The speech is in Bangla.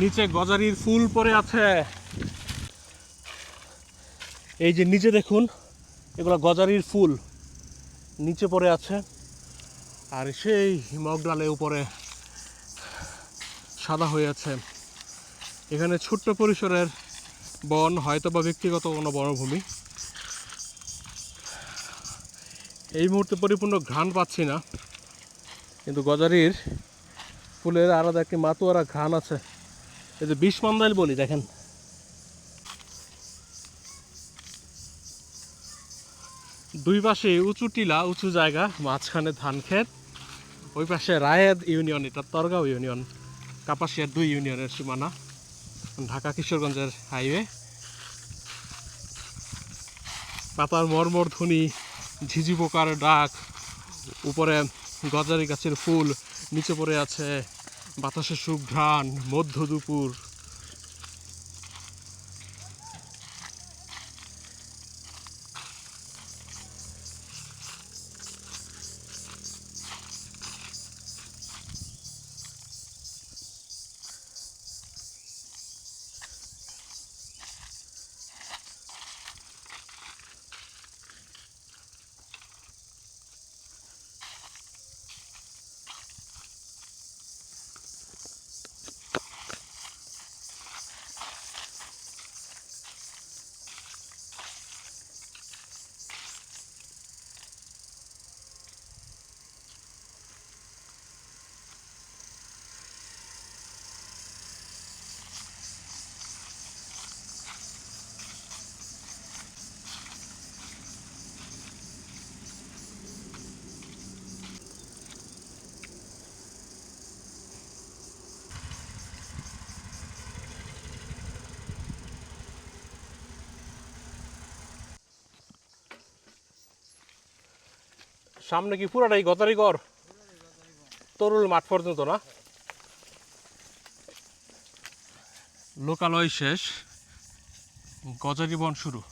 নিচে গজারির ফুল পরে আছে। এই যে নিচে দেখুন, এগুলো গজারির ফুল নিচে পড়ে আছে। আর সেই মগডালে উপরে সাদা হয়ে আছে। এখানে ছোট্ট পরিসরের বন হয়তো বা ব্যক্তিগত কোনো বনভূমি। এই মুহূর্তে পরিপূর্ণ ঘ্রাণ পাচ্ছি না, কিন্তু গজারির ফুলের আলাদা একটি মাতুয়ারা ঘ্রাণ আছে। এই যে বিষ মান্দাইল বলি, দেখেন। দুই পাশে উঁচু টিলা, উঁচু জায়গা, মাঝখানে ধান ক্ষেত, ওই পাশে রায়েদ ইউনিয়ন, এটা তরগাঁও ইউনিয়ন, কাপাসিয়ার দুই ইউনিয়নের সীমানা, ঢাকা কিশোরগঞ্জের হাইওয়ে। পাতার মর্মর ধ্বনি ঝিঝি পোকার ডাক, উপরে গজারি গাছের ফুল, নিচে পড়ে আছে বাতাসের সুঘ্রাণ মধ্য দুপুর। সামনে কি পুরাটাই গতারি কর তরুল মাঠ পর্যন্ত না? লোকালয় শেষ। গজারি বন শুরু।